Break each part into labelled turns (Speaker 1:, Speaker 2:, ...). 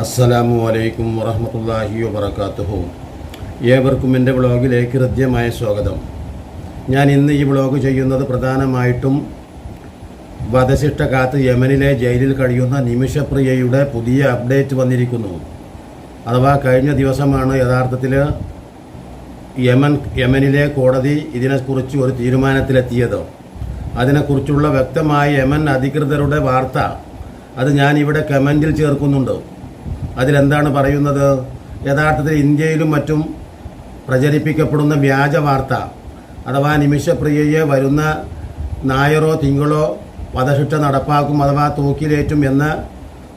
Speaker 1: അസ്സലാമു അലൈക്കും വറഹമത്തല്ലാഹി വബർക്കാത്തുഹു ഏവർക്കും എന്റെ വ്ളോഗിലേക്ക് ഹൃദ്യമായ സ്വാഗതം. ഞാൻ ഇന്ന് ഈ വ്ളോഗ് ചെയ്യുന്നത് പ്രധാനമായിട്ടും വധശിഷ്ട കാത്ത് യമനിലെ ജയിലിൽ കഴിയുന്ന നിമിഷപ്രിയയുടെ പുതിയ അപ്ഡേറ്റ് വന്നിരിക്കുന്നു. അഥവാ കഴിഞ്ഞ ദിവസമാണ് യഥാർത്ഥത്തിൽ യമൻ യമനിലെ കോടതി ഇതിനെക്കുറിച്ച് ഒരു തീരുമാനത്തിലെത്തിയത്. അതിനെക്കുറിച്ചുള്ള വ്യക്തമായ യമൻ അധികൃതരുടെ വാർത്ത അത് ഞാൻ ഇവിടെ കമന്റിൽ ചേർക്കുന്നുണ്ട്. അതിലെന്താണ് പറയുന്നത്? യഥാർത്ഥത്തിൽ ഇന്ത്യയിലും മറ്റും പ്രചരിപ്പിക്കപ്പെടുന്ന വ്യാജ വാർത്ത അഥവാ നിമിഷപ്രിയയെ വരുന്ന നായറോ തിങ്കളോ വധശിക്ഷ നടപ്പാക്കും അഥവാ തൂക്കിലേറ്റും എന്ന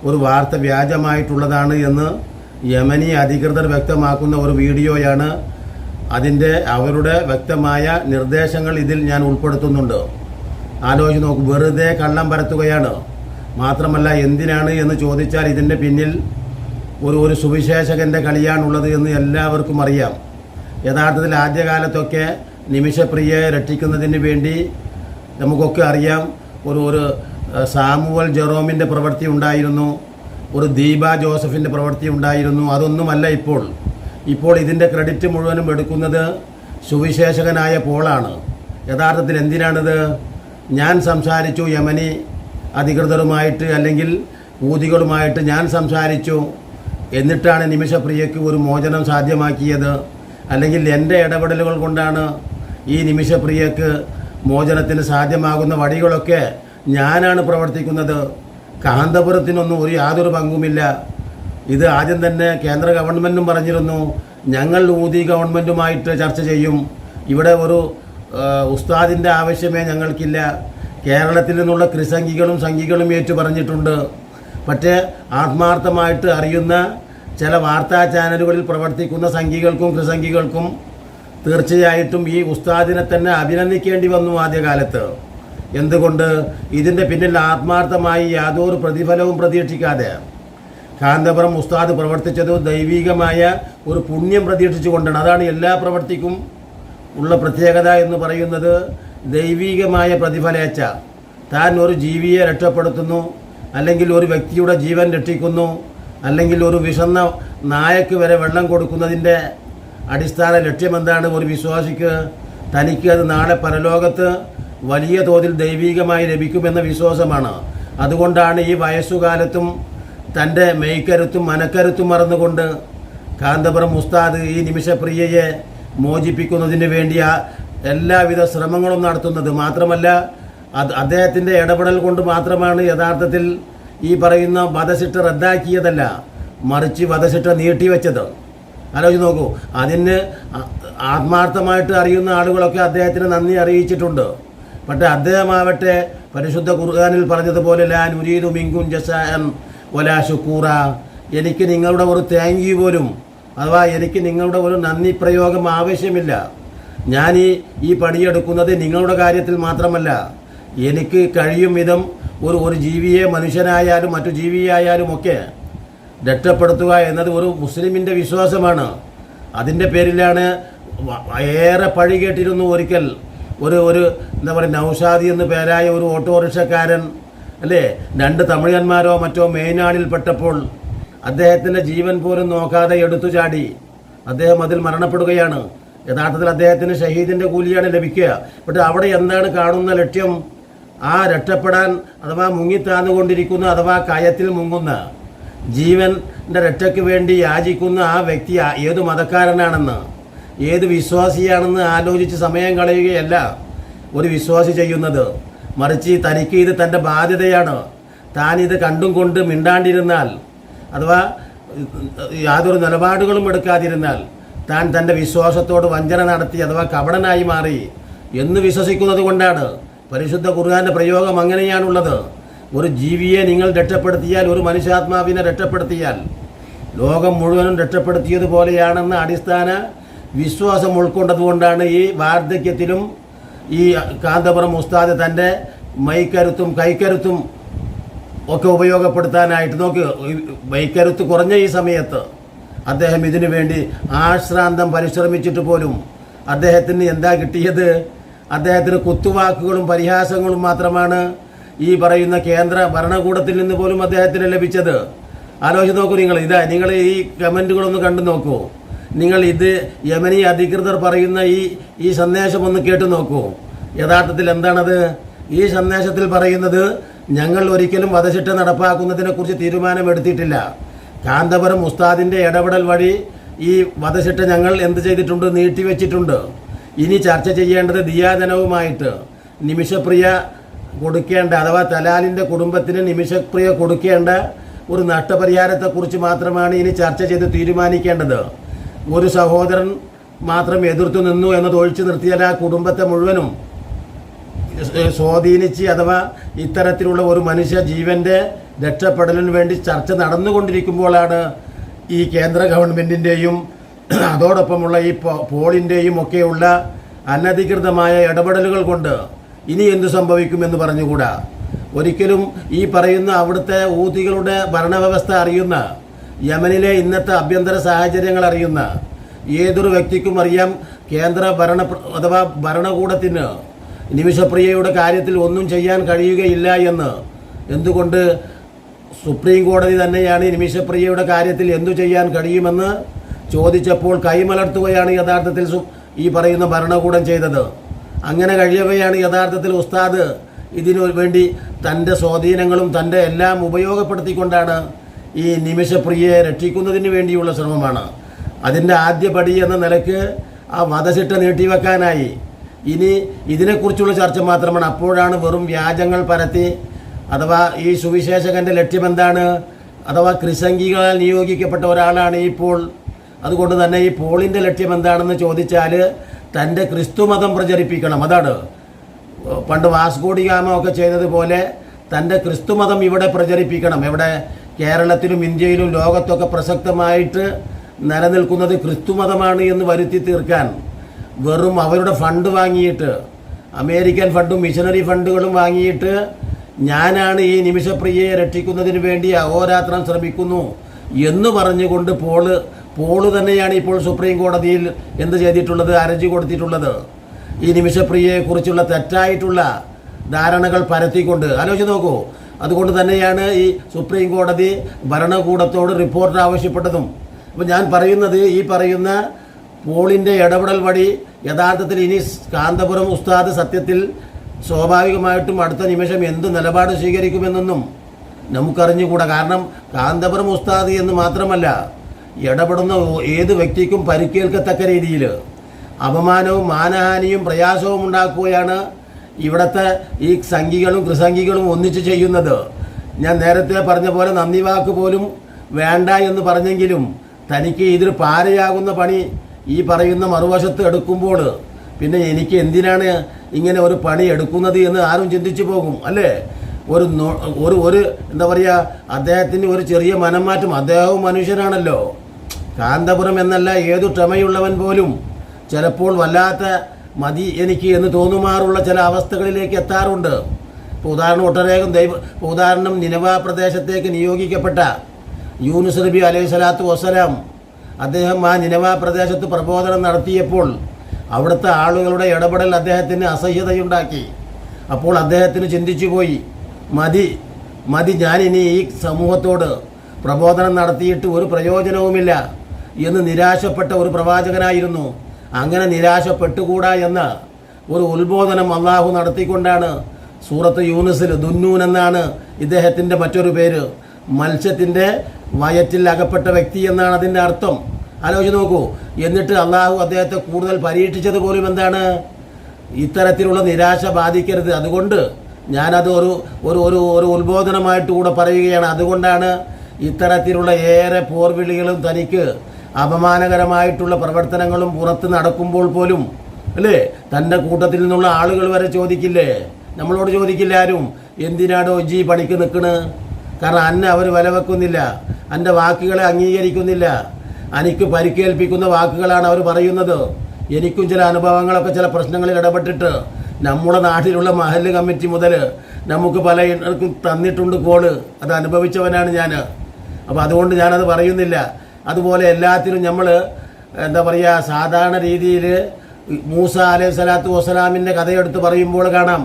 Speaker 1: ഒരു വാർത്ത വ്യാജമായിട്ടുള്ളതാണ് എന്ന് യമനി അധികൃതർ വ്യക്തമാക്കുന്ന ഒരു വീഡിയോയാണ്. അതിന്റെ അവരുടെ വ്യക്തമായ നിർദ്ദേശങ്ങൾ ഇതിൽ ഞാൻ ഉൾപ്പെടുത്തുന്നുണ്ട്. ആലോചിച്ച് നോക്കും വെറുതെ കള്ളം പരത്തുകയാണ്. മാത്രമല്ല എന്തിനാണ് എന്ന് ചോദിച്ചാൽ ഇതിന്റെ പിന്നിൽ ഒരു ഒരു സുവിശേഷകന്റെ കളിയാണുള്ളത് എന്ന് എല്ലാവർക്കും അറിയാം. യഥാർത്ഥത്തിൽ ആദ്യകാലത്തൊക്കെ നിമിഷപ്രിയയെ രക്ഷിക്കുന്നതിന് വേണ്ടി നമുക്കൊക്കെ അറിയാം ഒരു ഒരു സാമുവൽ ജെറോമിന്റെ പ്രവൃത്തി ഉണ്ടായിരുന്നു ഒരു ദീപ ജോസഫിന്റെ പ്രവൃത്തി ഉണ്ടായിരുന്നു അതൊന്നുമല്ല ഇപ്പോൾ. ഇപ്പോൾ ഇതിന്റെ ക്രെഡിറ്റ് മുഴുവനും എടുക്കുന്നത് സുവിശേഷകനായ പോളാണ്. യഥാർത്ഥത്തിൽ എന്തിനാണിത്? ഞാൻ സംസാരിച്ചു യമനി അധികൃതരുമായിട്ട് അല്ലെങ്കിൽ ഊതികളുമായിട്ട് ഞാൻ സംസാരിച്ചു. എന്നിട്ടാണ് നിമിഷപ്രിയയ്ക്ക് ഒരു മോചനം സാധ്യമാക്കിയത്. അല്ലെങ്കിൽ എന്റെ ഇടപെടലുകൾ കൊണ്ടാണ് ഈ നിമിഷപ്രിയയ്ക്ക് മോചനത്തിന് സാധ്യമാകുന്ന വഴികളൊക്കെ ഞാനാണ് പ്രവർത്തിക്കുന്നത്. കാന്തപുരത്തിനൊന്നും ഒരു യാതൊരു പങ്കുമില്ല. ഇത് ആദ്യം തന്നെ കേന്ദ്ര ഗവൺമെന്റും പറഞ്ഞിരുന്നു. ഞങ്ങൾ ഊതി ഗവൺമെന്റുമായിട്ട് ചർച്ച ചെയ്യും. ഇവിടെ ഒരു ഉസ്താദിന്റെ ആവശ്യമേ ഞങ്ങൾക്കില്ല. കേരളത്തിൽ നിന്നുള്ള ക്രിസംഖികളും സംഘികളും ഏറ്റു പറഞ്ഞിട്ടുണ്ട്. പക്ഷേ ആത്മാർത്ഥമായിട്ട് അറിയുന്ന ചില വാർത്താ ചാനലുകളിൽ പ്രവർത്തിക്കുന്ന സംഘികൾക്കും കൃസംഘികൾക്കും തീർച്ചയായിട്ടും ഈ ഉസ്താദിനെ തന്നെ അഭിനന്ദിക്കേണ്ടി വന്നു ആദ്യകാലത്ത്. എന്തുകൊണ്ട്? ഇതിന്റെ പിന്നിൽ ആത്മാർത്ഥമായി യാതൊരു പ്രതിഫലവും പ്രതീക്ഷിക്കാതെ. കാന്തപുരം ഉസ്താദ് പ്രവർത്തിച്ചത് ദൈവികമായ ഒരു പുണ്യം പ്രതീക്ഷിച്ചുകൊണ്ടാണ്. അതാണ് എല്ലാ പ്രവർത്തിക്കും ഉള്ള പ്രത്യേകത എന്ന് പറയുന്നത് ദൈവികമായ പ്രതിഫലേച്ഛ. താൻ ഒരു ജീവിയെ രക്ഷപ്പെടുത്തുന്നു. അല്ലെങ്കിൽ ഒരു വ്യക്തിയുടെ ജീവൻ രക്ഷിക്കുന്നു അല്ലെങ്കിൽ ഒരു വിഷന്ന നായക്ക് വരെ വെള്ളം കൊടുക്കുന്നതിന്റെ അടിസ്ഥാന ലക്ഷ്യമെന്താണ് ഒരു വിശ്വാസിക്ക് തനിക്ക് അത് നാളെ പരലോകത്ത് വലിയ തോതിൽ ദൈവികമായി ലഭിക്കുമെന്ന വിശ്വാസമാണ്. അതുകൊണ്ടാണ് ഈ വയസ്സുകാലത്തും തന്റെ മെയ്ക്കരുത്തും മനക്കരുത്തും മറന്നുകൊണ്ട് കാന്തപുരം ഉസ്താദ് ഈ നിമിഷപ്രിയയെ മോചിപ്പിക്കുന്നതിന് വേണ്ടി എല്ലാവിധ ശ്രമങ്ങളും നടത്തുന്നത്. മാത്രമല്ല അത് അദ്ദേഹത്തിന്റെ ഇടപെടൽ കൊണ്ട് മാത്രമാണ് യഥാർത്ഥത്തിൽ ഈ പറയുന്ന വധശിക്ഷ റദ്ദാക്കിയതല്ല മറിച്ച് വധശിക്ഷ നീട്ടിവെച്ചത്. ആലോചിച്ച് നോക്കൂ അതിന് ആത്മാർത്ഥമായിട്ട് അറിയുന്ന ആളുകളൊക്കെ അദ്ദേഹത്തിന് നന്ദി അറിയിച്ചിട്ടുണ്ട്. പക്ഷേ അദ്ദേഹമാവട്ടെ പരിശുദ്ധ ഖുർആാനിൽ പറഞ്ഞതുപോലെ ലാ മിങ്കും ജസ ജസാൻ ഒലാ ശുക്കൂറ. എനിക്ക് നിങ്ങളുടെ ഒരു താങ്ക് യു പോലും അഥവാ എനിക്ക് നിങ്ങളുടെ ഒരു നന്ദി പ്രയോഗം ആവശ്യമില്ല. ഞാൻ ഈ ഈ പണിയെടുക്കുന്നത് നിങ്ങളുടെ കാര്യത്തിൽ മാത്രമല്ല എനിക്ക് കഴിയും വിധം ഒരു ഒരു ജീവിയെ മനുഷ്യനായാലും മറ്റു ജീവിയായാലും ഒക്കെ രക്ഷപ്പെടുത്തുക എന്നത് ഒരു മുസ്ലിമിന്റെ വിശ്വാസമാണ്. അതിന്റെ പേരിലാണ് ഏറെ പഴി കേട്ടിരുന്നു ഒരിക്കൽ ഒരു ഒരു എന്താ പറയുക നൗഷാദി എന്ന് പേരായ ഒരു ഓട്ടോറിക്ഷക്കാരൻ അല്ലേ? രണ്ട് തമിഴന്മാരോ മറ്റോ മെയിനാണിൽപ്പെട്ടപ്പോൾ അദ്ദേഹത്തിന്റെ ജീവൻ പോലും നോക്കാതെ എടുത്തു ചാടി. അദ്ദേഹം അതിൽ മരണപ്പെടുകയാണ്. യഥാർത്ഥത്തിൽ അദ്ദേഹത്തിന് ഷഹീദിന്റെ കൂലിയാണ് ലഭിക്കുക. പക്ഷെ അവിടെ എന്താണ് കാണുന്ന ലക്ഷ്യം? ആ രക്ഷപ്പെടാൻ അഥവാ മുങ്ങിത്താന്നുകൊണ്ടിരിക്കുന്ന അഥവാ കയത്തിൽ മുങ്ങുന്ന ജീവന്റെ രക്ഷയ്ക്ക് വേണ്ടി യാചിക്കുന്ന ആ വ്യക്തി ഏത് മതക്കാരനാണെന്ന് ഏത് വിശ്വാസിയാണെന്ന് ആലോചിച്ച് സമയം കളയുകയല്ല ഒരു വിശ്വാസി ചെയ്യുന്നത്. മറിച്ച് തനിക്ക് ഇത് തന്റെ ബാധ്യതയാണ്. താൻ ഇത് കണ്ടും കൊണ്ട് മിണ്ടാണ്ടിരുന്നാൽ അഥവാ യാതൊരു നിലപാടുകളും എടുക്കാതിരുന്നാൽ താൻ തന്റെ വിശ്വാസത്തോട് വഞ്ചന നടത്തി അഥവാ കപടനായി മാറി എന്ന് വിശ്വസിക്കുന്നത് കൊണ്ടാണ് പരിശുദ്ധ ഖുർആാന്റെ പ്രയോഗം അങ്ങനെയാണുള്ളത്. ഒരു ജീവിയെ നിങ്ങൾ രക്ഷപ്പെടുത്തിയാൽ ഒരു മനുഷ്യാത്മാവിനെ രക്ഷപ്പെടുത്തിയാൽ ലോകം മുഴുവനും രക്ഷപ്പെടുത്തിയതുപോലെയാണെന്ന അടിസ്ഥാന വിശ്വാസം ഉൾക്കൊണ്ടതുകൊണ്ടാണ് ഈ വാർദ്ധക്യത്തിലും ഈ കാന്തപുരം ഉസ്താദ് തന്റെ മൈക്കരുത്തും കൈക്കരുത്തും ഒക്കെ ഉപയോഗപ്പെടുത്താനായിട്ട് നോക്ക് മൈക്കരുത്ത് കുറഞ്ഞ ഈ സമയത്ത് അദ്ദേഹം ഇതിനു വേണ്ടി ആശ്രാന്തം പരിശ്രമിച്ചിട്ട് പോലും അദ്ദേഹത്തിന് എന്താ കിട്ടിയത്? അദ്ദേഹത്തിന് കുത്തുവാക്കുകളും പരിഹാസങ്ങളും മാത്രമാണ് ഈ പറയുന്ന കേന്ദ്ര ഭരണകൂടത്തിൽ നിന്ന് പോലും അദ്ദേഹത്തിന് ലഭിച്ചത്. ആലോചിച്ച് നോക്കൂ നിങ്ങൾ ഇതാ നിങ്ങൾ ഈ കമന്റുകളൊന്ന് കണ്ടു നോക്കൂ. നിങ്ങൾ ഇത് യമനി അധികൃതർ പറയുന്ന ഈ ഈ സന്ദേശം ഒന്ന് കേട്ട് നോക്കൂ. യഥാർത്ഥത്തിൽ എന്താണത്? ഈ സന്ദേശത്തിൽ പറയുന്നത് ഞങ്ങൾ ഒരിക്കലും വധശിക്ഷ നടപ്പാക്കുന്നതിനെക്കുറിച്ച് തീരുമാനമെടുത്തിട്ടില്ല. കാന്തപുരം ഉസ്താദിന്റെ ഇടപെടൽ വഴി ഈ വധശിക്ഷ ഞങ്ങൾ എന്ത് ചെയ്തിട്ടുണ്ട്? നീട്ടിവെച്ചിട്ടുണ്ട്. ഇനി ചർച്ച ചെയ്യേണ്ടത് ദിയാധനവുമായിട്ട് നിമിഷപ്രിയ കൊടുക്കേണ്ട അഥവാ തലാലിന്റെ കുടുംബത്തിന് നിമിഷപ്രിയ കൊടുക്കേണ്ട ഒരു നഷ്ടപരിഹാരത്തെക്കുറിച്ച് മാത്രമാണ് ഇനി ചർച്ച ചെയ്ത് തീരുമാനിക്കേണ്ടത്. ഒരു സഹോദരൻ മാത്രം എതിർത്തു നിന്നു എന്നത് ഒഴിച്ചു നിർത്തിയാൽ ആ കുടുംബത്തെ മുഴുവനും സ്വാധീനിച്ച് അഥവാ ഇത്തരത്തിലുള്ള ഒരു മനുഷ്യ ജീവന്റെ രക്ഷപ്പെടലിന് വേണ്ടി ചർച്ച നടന്നുകൊണ്ടിരിക്കുമ്പോഴാണ് ഈ കേന്ദ്ര ഗവൺമെന്റിന്റെയും അതോടൊപ്പമുള്ള ഈ പോളിന്റെയും ഒക്കെയുള്ള അനധികൃതമായ ഇടപെടലുകൾ കൊണ്ട് ഇനി എന്ത് സംഭവിക്കുമെന്ന് പറഞ്ഞുകൂടാ. ഒരിക്കലും ഈ പറയുന്ന അവിടുത്തെ ഊതികളുടെ ഭരണവ്യവസ്ഥ അറിയുന്ന യമനിലെ ഇന്നത്തെ ആഭ്യന്തര സാഹചര്യങ്ങൾ അറിയുന്ന ഏതൊരു വ്യക്തിക്കും അറിയാം കേന്ദ്ര ഭരണ അഥവാ ഭരണകൂടത്തിന് നിമിഷപ്രിയയുടെ കാര്യത്തിൽ ഒന്നും ചെയ്യാൻ കഴിയുകയില്ല എന്ന്. എന്തുകൊണ്ട് സുപ്രീം കോടതി തന്നെയാണ് നിമിഷപ്രിയയുടെ കാര്യത്തിൽ എന്തു ചെയ്യാൻ കഴിയുമെന്ന് ചോദിച്ചപ്പോൾ കൈമലർത്തുകയാണ് യഥാർത്ഥത്തിൽ ഈ പറയുന്ന ഭരണകൂടം ചെയ്തത്. അങ്ങനെ കഴിയവെയാണ് യഥാർത്ഥത്തിൽ ഉസ്താദ് ഇതിനു വേണ്ടി തന്റെ സ്വാധീനങ്ങളും തന്റെ എല്ലാം ഉപയോഗപ്പെടുത്തിക്കൊണ്ടാണ് ഈ നിമിഷപ്രിയയെ രക്ഷിക്കുന്നതിന് വേണ്ടിയുള്ള ശ്രമമാണ്. അതിന്റെ ആദ്യപടി എന്ന നിലയ്ക്ക് ആ വധശിട്ട നീട്ടിവെക്കാനായി. ഇനി ഇതിനെക്കുറിച്ചുള്ള ചർച്ച മാത്രമാണ്. അപ്പോഴാണ് വെറും വ്യാജങ്ങൾ പരത്തി അഥവാ ഈ സുവിശേഷകന്റെ ലക്ഷ്യമെന്താണ് അഥവാ ക്രിസംഗികളാൽ നിയോഗിക്കപ്പെട്ട ഒരാളാണ് ഈ പോൾ അതുകൊണ്ട് തന്നെ ഈ പോളിന്റെ ലക്ഷ്യം എന്താണെന്ന് ചോദിച്ചാൽ തന്റെ ക്രിസ്തുമതം പ്രചരിപ്പിക്കണം. അതാണ്. പണ്ട് വാസ്കോഡി ഒക്കെ ചെയ്തതുപോലെ തന്റെ ക്രിസ്തുമതം ഇവിടെ പ്രചരിപ്പിക്കണം. ഇവിടെ കേരളത്തിലും ഇന്ത്യയിലും ലോകത്തൊക്കെ പ്രസക്തമായിട്ട് നിലനിൽക്കുന്നത് ക്രിസ്തുമതമാണ് എന്ന് വരുത്തി തീർക്കാൻ വെറും അവരുടെ ഫണ്ട് വാങ്ങിയിട്ട് അമേരിക്കൻ ഫണ്ടും മിഷനറി ഫണ്ടുകളും വാങ്ങിയിട്ട് ഞാനാണ് ഈ നിമിഷപ്രിയയെ രക്ഷിക്കുന്നതിന് വേണ്ടി അഹോരാത്രം ശ്രമിക്കുന്നു എന്ന് പറഞ്ഞുകൊണ്ട് പോൾ പോൾ തന്നെയാണ് ഇപ്പോൾ സുപ്രീം കോടതിയിൽ എന്ത് ചെയ്തിട്ടുള്ളത്? അരജി കൊടുത്തിട്ടുള്ളത്. ഈ നിമിഷപ്രിയയെക്കുറിച്ചുള്ള തെറ്റായിട്ടുള്ള ധാരണകൾ പരത്തിക്കൊണ്ട് ആലോചിച്ച് നോക്കൂ. അതുകൊണ്ട് തന്നെയാണ് ഈ സുപ്രീം കോടതി ഭരണകൂടത്തോട് റിപ്പോർട്ട് ആവശ്യപ്പെട്ടതും. അപ്പോൾ ഞാൻ പറയുന്നത് ഈ പറയുന്ന പോളിന്റെ ഇടപെടൽ വഴി യഥാർത്ഥത്തിൽ ഇനി കാന്തപുരം ഉസ്താദ് സത്യത്തിൽ സ്വാഭാവികമായിട്ടും അടുത്ത നിമിഷം എന്ത് നിലപാട് സ്വീകരിക്കുമെന്നൊന്നും നമുക്കറിഞ്ഞുകൂടാ. കാരണം കാന്തപുരം ഉസ്താദ് എന്ന് മാത്രമല്ല ഇടപെടുന്ന ഏത് വ്യക്തിക്കും പരിക്കേൽക്കത്തക്ക രീതിയിൽ അപമാനവും മാനഹാനിയും പ്രയാസവും ഉണ്ടാക്കുകയാണ് ഇവിടുത്തെ ഈ സംഘികളും കൃസംഘികളും ഒന്നിച്ച് ചെയ്യുന്നത്. ഞാൻ നേരത്തെ പറഞ്ഞ പോലെ നന്ദി വാക്ക് പോലും വേണ്ട എന്ന് പറഞ്ഞെങ്കിലും തനിക്ക് ഇതിൽ പാരയാകുന്ന പണി ഈ പറയുന്ന മറുവശത്ത് എടുക്കുമ്പോൾ പിന്നെ എനിക്ക് എന്തിനാണ് ഇങ്ങനെ ഒരു പണി എടുക്കുന്നത് എന്ന് ആരും ചിന്തിച്ചു പോകും അല്ലേ? ഒരു ഒരു ഒരു എന്താ പറയുക അദ്ദേഹത്തിന് ഒരു ചെറിയ മനംമാറ്റം. അദ്ദേഹവും മനുഷ്യനാണല്ലോ. കാന്തപുരം എന്നല്ല ഏതു ക്ഷമയുള്ളവൻ പോലും ചിലപ്പോൾ വല്ലാത്ത മതി എനിക്ക് എന്ന് തോന്നുമാറുള്ള ചില അവസ്ഥകളിലേക്ക് എത്താറുണ്ട്. ഇപ്പോൾ ഉദാഹരണം ഒട്ടനേകം ദൈവ ഉദാഹരണം നിലവ പ്രദേശത്തേക്ക് നിയോഗിക്കപ്പെട്ട യൂനുസ് നബി അലൈഹി സ്വലാത്തു വസ്സലാം. അദ്ദേഹം ആ നിലവ പ്രദേശത്ത് പ്രബോധനം നടത്തിയപ്പോൾ അവിടുത്തെ ആളുകളുടെ ഇടപെടൽ അദ്ദേഹത്തിന് അസഹ്യതയുണ്ടാക്കി. അപ്പോൾ അദ്ദേഹത്തിന് ചിന്തിച്ചു പോയി മതി മതി ഞാനിനി ഈ സമൂഹത്തോട് പ്രബോധനം നടത്തിയിട്ട് ഒരു പ്രയോജനവുമില്ല. എന്ന് നിരാശപ്പെട്ട ഒരു പ്രവാചകനായിരുന്നു. അങ്ങനെ നിരാശപ്പെട്ടുകൂടാ എന്ന ഒരു ഉത്ബോധനം അള്ളാഹു നടത്തിക്കൊണ്ടാണ് സൂറത്ത് യൂനുസിൽ ദുന്നൂൻ എന്നാണ് ഇദ്ദേഹത്തിന്റെ മറ്റൊരു പേര്. മത്സ്യത്തിന്റെ വയറ്റിൽ അകപ്പെട്ട വ്യക്തി എന്നാണ് അതിന്റെ അർത്ഥം. ആലോചിച്ച് നോക്കൂ എന്നിട്ട് അള്ളാഹു അദ്ദേഹത്തെ കൂടുതൽ പരീക്ഷിച്ചത് പോലും എന്താണ്? ഇത്തരത്തിലുള്ള നിരാശ ബാധിക്കരുത്. അതുകൊണ്ട് ഞാനത് ഒരു ഒരു ഒരു ഒരു ഉത്ബോധനമായിട്ട് കൂടെ പറയുകയാണ്. അതുകൊണ്ടാണ് ഇത്തരത്തിലുള്ള ഏറെ പോർവിളികളും തനിക്ക് അപമാനകരമായിട്ടുള്ള പ്രവർത്തനങ്ങളും പുറത്ത് നടക്കുമ്പോൾ പോലും അല്ലേ? തന്റെ കൂട്ടത്തിൽ നിന്നുള്ള ആളുകൾ വരെ ചോദിക്കില്ലേ? നമ്മളോട് ചോദിക്കില്ല ആരും? എന്തിനാടോ ജി പണിക്ക് നിൽക്കണ് കാരണം അന്നെ അവർ വില വെക്കുന്നില്ല എന്റെ വാക്കുകളെ അംഗീകരിക്കുന്നില്ല. എനിക്ക് പരിക്കേൽപ്പിക്കുന്ന വാക്കുകളാണ് അവർ പറയുന്നത്. എനിക്കും ചില അനുഭവങ്ങളൊക്കെ ചില പ്രശ്നങ്ങളിൽ ഇടപെട്ടിട്ട് നമ്മുടെ നാട്ടിലുള്ള മഹല്ല് കമ്മിറ്റി മുതൽ നമുക്ക് പല തന്നിട്ടുണ്ട് കോൾ. അത് അനുഭവിച്ചവനാണ് ഞാൻ അപ്പോൾ അതുകൊണ്ട് ഞാനത് പറയുന്നില്ല. അതുപോലെ എല്ലാത്തിനും നമ്മൾ എന്താ പറയുക സാധാരണ രീതിയിൽ മൂസ അലൈഹി സ്വലാത്തു വസ്സലാമിന്റെ കഥയെടുത്ത് പറയുമ്പോൾ കാണാം.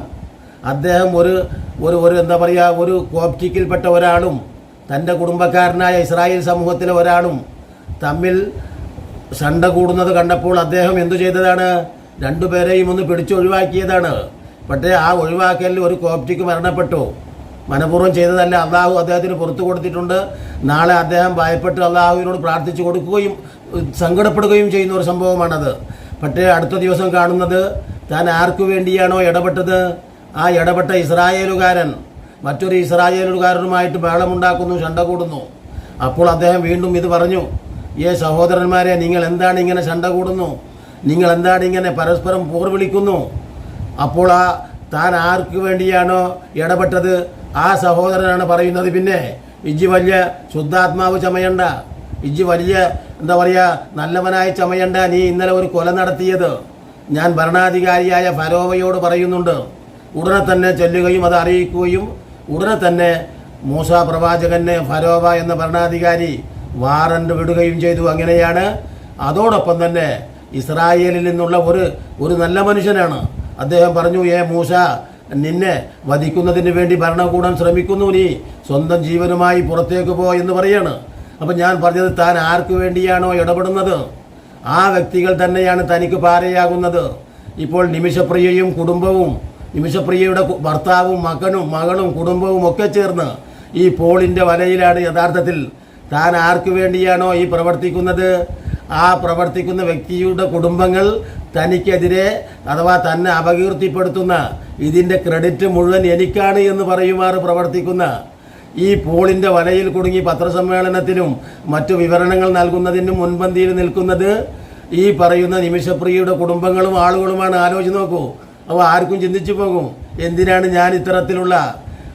Speaker 1: അദ്ദേഹം ഒരു ഒരു ഒരു എന്താ പറയുക ഒരു കോപ്റ്റിക്കിൽപ്പെട്ട ഒരാളും തന്റെ കുടുംബക്കാരനായ ഇസ്രായേൽ സമൂഹത്തിലെ ഒരാളും തമ്മിൽ സണ്ട കൂടുന്നത് കണ്ടപ്പോൾ അദ്ദേഹം എന്തു ചെയ്തതാണ്? രണ്ടുപേരെയും ഒന്ന് പിടിച്ചൊഴിവാക്കിയതാണ്. പക്ഷേ ആ ഒഴിവാക്കലിൽ ഒരു കോപ്റ്റിക്ക് മരണപ്പെട്ടു. മനഃപൂർവം ചെയ്തതല്ല അള്ളാഹു അദ്ദേഹത്തിന് പുറത്തു കൊടുത്തിട്ടുണ്ട്. നാളെ അദ്ദേഹം ഭയപ്പെട്ട് അള്ളാഹുവിനോട് പ്രാർത്ഥിച്ചു കൊടുക്കുകയും സങ്കടപ്പെടുകയും ചെയ്യുന്ന ഒരു സംഭവമാണത്. പക്ഷേ അടുത്ത ദിവസം കാണുന്നത് താൻ ആർക്കു വേണ്ടിയാണോ ഇടപെട്ടത്? ആ ഇടപെട്ട ഇസ്രായേലുകാരൻ മറ്റൊരു ഇസ്രായേലുകാരനുമായിട്ട് ബഹളമുണ്ടാക്കുന്നു ചണ്ട കൂടുന്നു. അപ്പോൾ അദ്ദേഹം വീണ്ടും ഇത് പറഞ്ഞു ഏ സഹോദരന്മാരെ നിങ്ങൾ എന്താണ് ഇങ്ങനെ ചണ്ട കൂടുന്നു? നിങ്ങൾ എന്താണ് ഇങ്ങനെ പരസ്പരം പോർ വിളിക്കുന്നു അപ്പോൾ ആ താൻ ആർക്ക് വേണ്ടിയാണോ ഇടപെട്ടത്? ആ സഹോദരനാണ് പറയുന്നത് പിന്നെ ഇജ്ജി വലിയ ശുദ്ധാത്മാവ് ചമയണ്ട. ഇജ്ജി വലിയ എന്താ പറയുക നല്ലവനായി ചമയണ്ട. നീ ഇന്നലെ ഒരു കൊല നടത്തിയത്. ഞാൻ ഭരണാധികാരിയായ ഫരോവയോട് പറയുന്നുണ്ട്. ഉടനെ തന്നെ ചെല്ലുകയും അത് അറിയിക്കുകയും ഉടനെ തന്നെ മൂസ പ്രവാചകനെ ഫരോവ എന്ന ഭരണാധികാരി വാറണ്ട് വിടുകയും ചെയ്തു. അങ്ങനെയാണ്. അതോടൊപ്പം തന്നെ ഇസ്രായേലിൽ നിന്നുള്ള ഒരു ഒരു നല്ല മനുഷ്യനാണ്. അദ്ദേഹം പറഞ്ഞു ഏ മൂസ നിന്നെ വധിക്കുന്നതിന് വേണ്ടി ഭരണകൂടം ശ്രമിക്കുന്നു നീ. സ്വന്തം ജീവനുമായി പുറത്തേക്ക് പോ എന്ന് പറയാണ്. അപ്പം ഞാൻ പറഞ്ഞത് താൻ ആർക്ക് വേണ്ടിയാണോ ഇടപെടുന്നത്? ആ വ്യക്തികൾ തന്നെയാണ് തനിക്ക് പാരയാകുന്നത് ഇപ്പോൾ നിമിഷപ്രിയയും കുടുംബവും നിമിഷപ്രിയയുടെ ഭർത്താവും മകനും മകളും കുടുംബവും ഒക്കെ ചേർന്ന് ഈ പോളിന്റെ വലയിലാണ് യഥാർത്ഥത്തിൽ താൻ ആർക്ക് വേണ്ടിയാണോ ഈ പ്രവർത്തിക്കുന്നത്? ആ പ്രവർത്തിക്കുന്ന വ്യക്തിയുടെ കുടുംബങ്ങൾ തനിക്കെതിരെ അഥവാ തന്നെ അപകീർത്തിപ്പെടുത്തുന്ന ഇതിന്റെ ക്രെഡിറ്റ് മുഴുവൻ എനിക്കാണ് എന്ന് പറയുമാറ് പ്രവർത്തിക്കുന്ന ഈ പോളിന്റെ വലയിൽ കുടുങ്ങി പത്രസമ്മേളനത്തിനും മറ്റു വിവരണങ്ങൾ നൽകുന്നതിനും മുൻപന്തിയിൽ നിൽക്കുന്നത് ഈ പറയുന്ന നിമിഷപ്രിയയുടെ കുടുംബങ്ങളും ആളുകളുമാണ്. ആലോചിച്ച് നോക്കൂ. അപ്പോൾ ആർക്കും ചിന്തിച്ചു പോകും. എന്തിനാണ് ഞാൻ ഇത്തരത്തിലുള്ള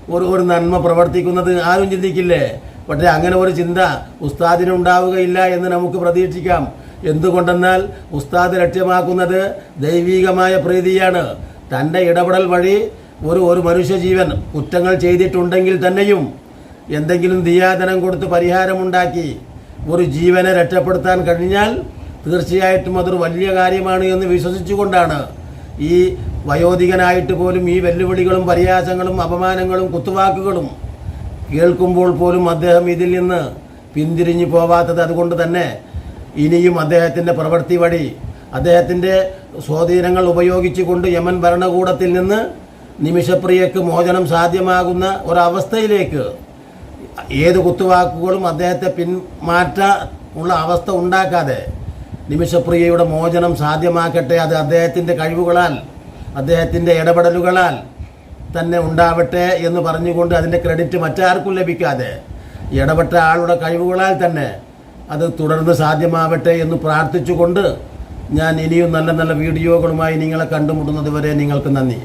Speaker 1: ഒരു ഒരു നന്മ പ്രവർത്തിക്കുന്നത്? ആരും ചിന്തിക്കില്ലേ? പക്ഷേ അങ്ങനെ ഒരു ചിന്ത ഉസ്താദിന് ഉണ്ടാവുകയില്ല എന്ന് നമുക്ക് പ്രതീക്ഷിക്കാം. എന്തുകൊണ്ടെന്നാൽ ഉസ്താദ് ലക്ഷ്യമാക്കുന്നത് ദൈവീകമായ പ്രീതിയാണ്. തന്റെ ഇടപെടൽ വഴി ഒരു ഒരു മനുഷ്യജീവൻ കുറ്റങ്ങൾ ചെയ്തിട്ടുണ്ടെങ്കിൽ തന്നെയും എന്തെങ്കിലും ദിയാദനം കൊടുത്ത് പരിഹാരമുണ്ടാക്കി ഒരു ജീവനെ രക്ഷപ്പെടുത്താൻ കഴിഞ്ഞാൽ തീർച്ചയായിട്ടും അതൊരു വലിയ കാര്യമാണ് എന്ന് വിശ്വസിച്ചുകൊണ്ടാണ് ഈ വയോധികനായിട്ട് പോലും ഈ വെല്ലുവിളികളും പരിഹാസങ്ങളും അപമാനങ്ങളും കുത്തുവാക്കുകളും കേൾക്കുമ്പോൾ പോലും അദ്ദേഹം ഇതിൽ നിന്ന് പിന്തിരിഞ്ഞു പോവാത്തത് അതുകൊണ്ട് തന്നെ ഇനിയും അദ്ദേഹത്തിന്റെ പ്രവൃത്തി വഴി അദ്ദേഹത്തിന്റെ സ്വാധീനങ്ങൾ ഉപയോഗിച്ചുകൊണ്ട് യമൻ ഭരണകൂടത്തിൽ നിന്ന് നിമിഷപ്രിയക്ക് മോചനം സാധ്യമാകുന്ന ഒരവസ്ഥയിലേക്ക് ഏത് കുത്തുവാക്കുകളും അദ്ദേഹത്തെ പിന്മാറ്റ ഉള്ള അവസ്ഥ ഉണ്ടാക്കാതെ നിമിഷപ്രിയയുടെ മോചനം സാധ്യമാക്കട്ടെ. അത് അദ്ദേഹത്തിന്റെ കഴിവുകളാൽ അദ്ദേഹത്തിന്റെ ഇടപെടലുകളാൽ തന്നെ ഉണ്ടാവട്ടെ എന്ന് പറഞ്ഞുകൊണ്ട് അതിന്റെ ക്രെഡിറ്റ് മറ്റാർക്കും ലഭിക്കാതെ ഇടപെട്ട ആളുടെ കഴിവുകളാൽ തന്നെ അത് തുടർന്ന് സാധ്യമാവട്ടെ എന്ന് പ്രാർത്ഥിച്ചുകൊണ്ട് ഞാൻ ഇനിയും നല്ല നല്ല വീഡിയോകളുമായി നിങ്ങളെ കണ്ടുമുട്ടുന്നത് വരെ നിങ്ങൾക്ക് നന്ദി.